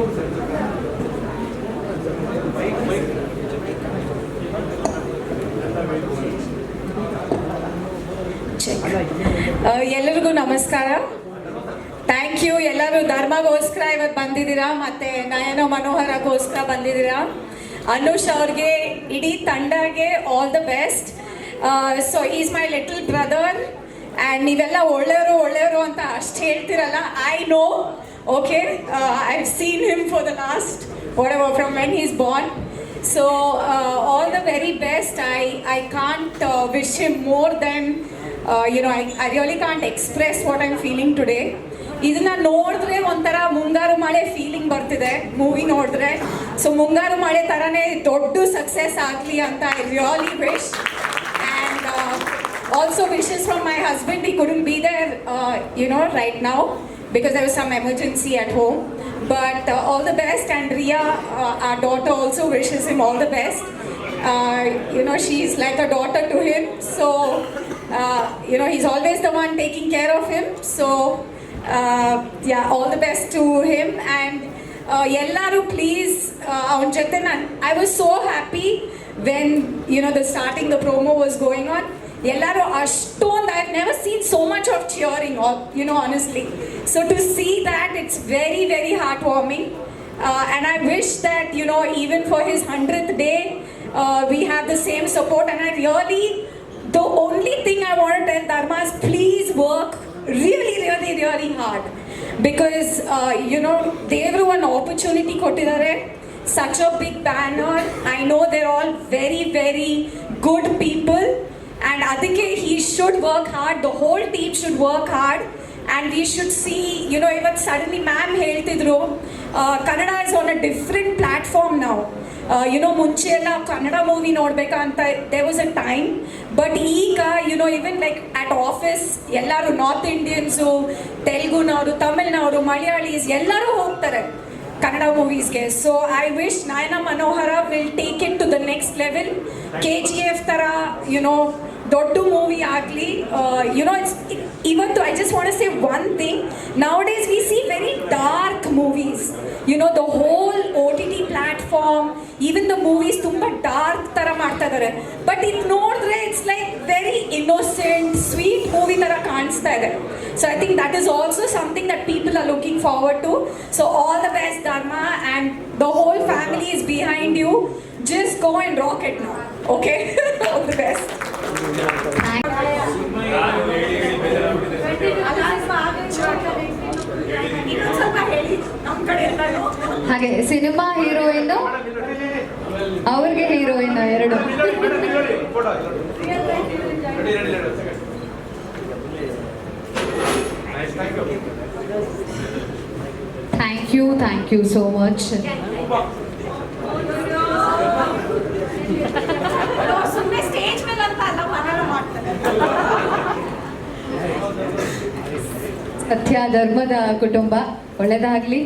Uh, ಎಲ್ಲರಿಗೂ ನಮಸ್ಕಾರ. Thank you ಎಲ್ಲರೂ ಧರ್ಮಗೋಸ್ಕರ ಇವತ್ತು ಬಂದಿದ್ದೀರಾ? ಮತ್ತೆ ನಯನ ಮನೋಹರಗೋಸ್ಕರ ಬಂದಿದ್ದೀರಾ? ಅನುಷ್ ಅವ್ರಿಗೆ ಇಡೀ ತಂಡಗೆ all the best so is my little brother and ನೀವೆಲ್ಲ ಒಳ್ಳೆಯವರು ಒಳ್ಳೆಯವರು ಅಂತ ಅಷ್ಟು ಹೇಳ್ತಿರಲ್ಲ. I know okay I seen him for the last whatever from when is born so all the very best I I can't wish him more than you know I I really can't express what I'm feeling today ಇದನ್ನ ನೋಡಿದ್ರೆ ಒಂಥರ ಮುಂಗಾರು ಮಳೆ feeling ಬರ್ತಿದೆ movie ನೋಡಿದ್ರೆ. So ಮುಂಗಾರು ಮಳೆ ಥರನೇ ದೊಡ್ಡ ಸಕ್ಸಸ್ ಆಗಲಿ ಅಂತ I really wish and also wishes from my husband he couldn't be there you know right now because there was some emergency at home. But uh, all the best, and Ria, uh, our daughter, also wishes him all the best. Uh, you know, she's like a daughter to him, so uh, you know he's always the one taking care of him. So uh, yeah, all the best to him and. Uh, ಎಲ್ಲರೂ please ಅವನ ಜೊತೆ ನಾನು I was so happy when you know the starting the promo was going on ಎಲ್ಲರೂ ಅಷ್ಟೊಂದು I never seen so much of cheering you know honestly so to see that it's very very heart warming and I wish that you know even for his 100th day uh, we have the same support and I really the only thing I want to tell Dharma is please work really really really hard because uh, you know ದೇವರು ಒಂದು opportunity ಕೊಟ್ಟಿದ್ದಾರೆ such a big banner I know they're all very very good people and ಅದಕ್ಕೆ he should work hard the whole team should work hard and we should see you know ಇವತ್ತು suddenly ma'am ಹೇಳ್ತಿದ್ರು Kannada is on a different platform ನಾವು you know ಮುಂಚೆ ಎಲ್ಲ Kannada movie ನೋಡ್ಬೇಕಂತ they was a time but ಈಗ you know even like at office ಎಲ್ಲರೂ north Indians ತೆಲುಗುನವರು ತಮಿಳ್ನವರು Malayalis ಎಲ್ಲರೂ ಹೋಗ್ತಾರೆ Kannada ಮೂವೀಸ್ಗೆ so I wish Nayana Manohara will take it to the next level K G F ಥರ you know ದೊಡ್ಡ movie ಆಗಲಿ you know it's ಇವತ್ತು I just want say one thing nowadays we see very dark movies you know the whole O T T platform even the movies ತುಂಬ dark ಥರ ಮಾಡ್ತಾ ಇದ್ದಾರೆ but ಇದು ನೋಡಿದ್ರೆ it's like very innocent sweet movie ಥರ ಕಾಣಿಸ್ತಾ ಇದೆ. So I think that is also something that people are looking forward to so all the best Dharma and the whole family is behind you just go and rock it now okay all the best ಸ್ವಲ್ಪ ಹೇಳಿ ನಮ್ಮ ಕಡೆ ಎಲ್ಲರೂ ಹಾಗೆ cinema heroine ಅವ್ರಿಗೆ heroine ಎರಡು thank you thank you so much ಸುಮ್ಮನೆ stage ಮೇಲೆ ಅಂತ ಅಲ್ಲ ಮನೇಲಿ ಮಾಡ್ತಾರೆ. ಸತ್ಯ ಧರ್ಮದ ಕುಟುಂಬ ಒಳ್ಳೆದಾಗ್ಲಿ.